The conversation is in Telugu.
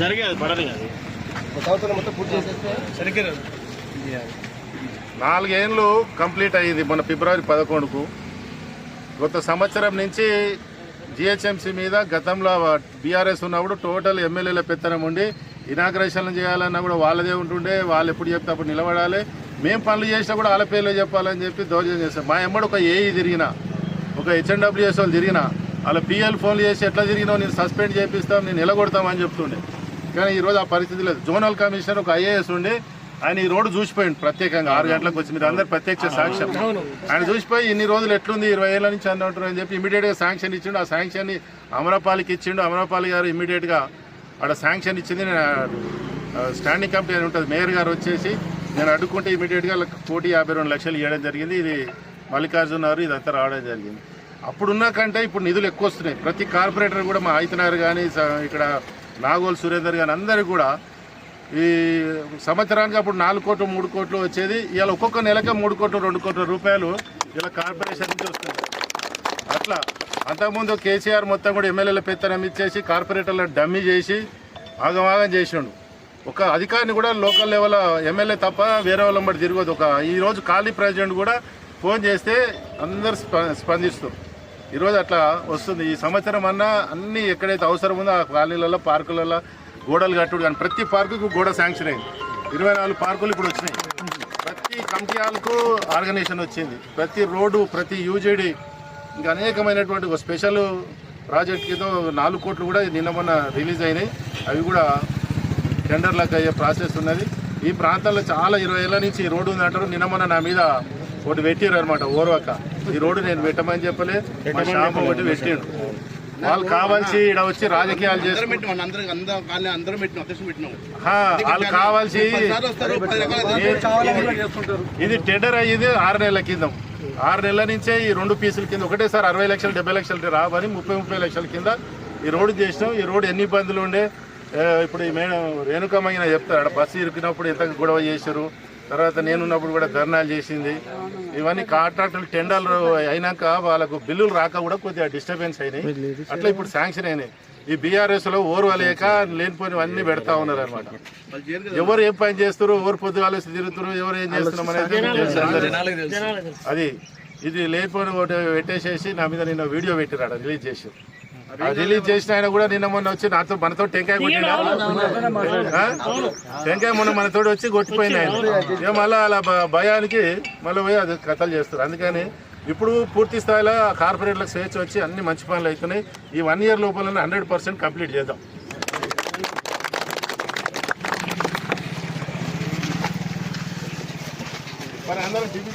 జరిగేది ఒక సంవత్సరం మొత్తం పూర్తి చేసేస్తే సరిగ్గా నాలుగేళ్ళు కంప్లీట్ అయ్యింది మన ఫిబ్రవరి పదకొండుకు. గత సంవత్సరం నుంచి జిహెచ్ఎంసీ మీద గతంలో బీఆర్ఎస్ ఉన్నప్పుడు టోటల్ ఎమ్మెల్యేల పెత్తనం ఉండి ఇనాగ్రేషన్లు చేయాలన్నా కూడా వాళ్ళదే ఉంటుండే వాళ్ళు ఎప్పుడు చెప్తే అప్పుడు నిలబడాలి. మేము పనులు చేసినా కూడా వాళ్ళ పేర్లు చెప్పాలని చెప్పి దౌర్జన్యం చేస్తాం మా ఎమ్మడి ఒక ఏఈ తిరిగిన ఒక హెచ్ఎన్డబ్ల్యూఎస్ వాళ్ళు తిరిగిన వాళ్ళ పిఎల్ ఫోన్లు చేసి ఎట్లా తిరిగినావు నేను సస్పెండ్ చేపిస్తాం నేను నిలగొడతామని చెప్తుండే. కానీ ఈరోజు ఆ పరిస్థితి లేదు. జోనల్ కమిషనర్ ఒక ఐఏఎస్ ఉండి ఆయన ఈ రోడ్డు చూసిపోయింది ప్రత్యేకంగా. ఆరు గంటలకు వచ్చి మీరు అందరు ప్రత్యక్ష సాక్ష్యం. ఆయన చూసిపోయి ఇన్ని రోజులు ఎట్లుంది ఇరవై ఏళ్ళ నుంచి అన్నట్టు అని చెప్పి ఇమీడియట్గా శాంక్షన్ ఇచ్చిండు. ఆ శాంక్షన్ని అమరపాలికి ఇచ్చిండు. అమరపాలి గారు ఇమీడియట్గా ఆడ శాంక్షన్ ఇచ్చింది. నేను స్టాండింగ్ కమిటీ అని ఉంటుంది. మేయర్ గారు వచ్చేసి నేను అడ్డుకుంటే ఇమీడియట్గా కోటి యాభై రెండు లక్షలు ఇవ్వడం జరిగింది. ఇది మల్లికార్జున గారు ఇదంతా రావడం జరిగింది. అప్పుడున్న కంటే ఇప్పుడు నిధులు ఎక్కువ వస్తున్నాయి. ప్రతి కార్పొరేటర్ కూడా మా అయితనార్ కానీ ఇక్కడ నాగోల్ సురేందర్ కానీ అందరికీ కూడా ఈ సంవత్సరానికి అప్పుడు నాలుగు కోట్లు మూడు కోట్లు వచ్చేది. ఇలా ఒక్కొక్క నెలకే మూడు కోట్లు రెండు కోట్ల రూపాయలు ఇలా కార్పొరేషన్ నుంచి వస్తుంది అట్లా అంతకుముందు కేసీఆర్ మొత్తం కూడా ఎమ్మెల్యేల పెత్తనం ఇచ్చేసి కార్పొరేటర్ల డమ్మీ చేసి ఆగమాగం చేసిండు. ఒక అధికారిని కూడా లోకల్ లెవెల్ ఎమ్మెల్యే తప్ప వేరే వాళ్ళం బట్టి తిరగదు. ఒక ఈరోజు ఖాళీ ప్రెసిడెంట్ కూడా ఫోన్ చేస్తే అందరు స్ప- స్పందిస్తారు ఈరోజు అట్లా వస్తుంది. ఈ సంవత్సరం అన్నా అన్నీ ఎక్కడైతే అవసరం ఉందో ఆ కాలనీలలో పార్కులలో గోడలు కట్టుడు కానీ ప్రతి పార్కుకు గోడ శాంక్షన్ అయింది. ఇరవై నాలుగు పార్కులు ఇప్పుడు వచ్చినాయి. ప్రతి కమిటీ హాల్కు ఆర్గనైజేషన్ వచ్చింది. ప్రతి రోడ్డు ప్రతి యూజీడీ ఇంకా అనేకమైనటువంటి ఒక స్పెషల్ ప్రాజెక్ట్ కింద నాలుగు కోట్లు కూడా నిన్న మొన్న రిలీజ్ అయినాయి. అవి కూడా టెండర్లకు అయ్యే ప్రాసెస్ ఉన్నది. ఈ ప్రాంతంలో చాలా ఇరవై ఏళ్ళ నుంచి ఈ ఉంది అంటారు నిన్న మొన్న నా మీద ఒకటి పెట్టారు అనమాట ఓర్వక. ఈ రోడ్డు నేను పెట్టమని చెప్పలే మా షాప్ ఒకటి పెట్టిండు. వాళ్ళు కావాల్సి ఇక్కడ వచ్చి రాజకీయాలు పెట్టినాం వాళ్ళు కావాల్సి ఇది టెండర్ అయ్యింది ఆరు నెలల కింద. ఆరు నెలల నుంచే ఈ రెండు పీసుల కింద ఒకటేసారి అరవై లక్షలు డెబ్బై లక్షలు రావని ముప్పై ముప్పై లక్షల కింద ఈ రోడ్డు చేసినాం. ఈ రోడ్డు ఎన్ని ఇబ్బందులు ఉండే? ఇప్పుడు ఈ మేడం రేణుకమ్మైన చెప్తారు అక్కడ బస్సు ఇరికినప్పుడు ఎంత గొడవ చేశారు? తర్వాత నేనున్నప్పుడు కూడా ధర్నాలు చేసింది. ఇవన్నీ కాంట్రాక్టులు టెండర్లు అయినాక వాళ్ళకు బిల్లులు రాక కూడా కొద్దిగా డిస్టర్బెన్స్ అయినాయి. అట్లా ఇప్పుడు శాంక్షన్ అయినాయి. ఈ బీఆర్ఎస్లో ఓర్వలేక లేనిపోయినవన్నీ పెడతా ఉన్నారు అనమాట ఎవరు ఏం పని చేస్తారు ఎవరు పొద్దుగాల తిరుగుతారు ఎవరు ఏం చేస్తున్నాం అనేది. అది ఇది లేకపోయిన ఒకటి పెట్టేసేసి నా మీద నిన్న వీడియో పెట్టిరాడు రిలీజ్ చేసి రిలీజ్ చేసిన ఆయన కూడా నిన్న మొన్న వచ్చి నాతో మనతో టెంకాయ కొట్టిండా? ఆ? టెంకాయ మొన్న మనతో వచ్చి కొట్టిపోయింది ఆయన. మళ్ళీ అలా భయానికి మళ్ళీ పోయి అది కథలు చేస్తారు. అందుకని ఇప్పుడు పూర్తి స్థాయిలో కార్పొరేట్లకు స్వేచ్ఛ వచ్చి అన్ని మంచి పనులు అవుతున్నాయి ఈ వన్ ఇయర్ లోపల హండ్రెడ్ పర్సెంట్ కంప్లీట్ చేద్దాం. అందరం టీవీ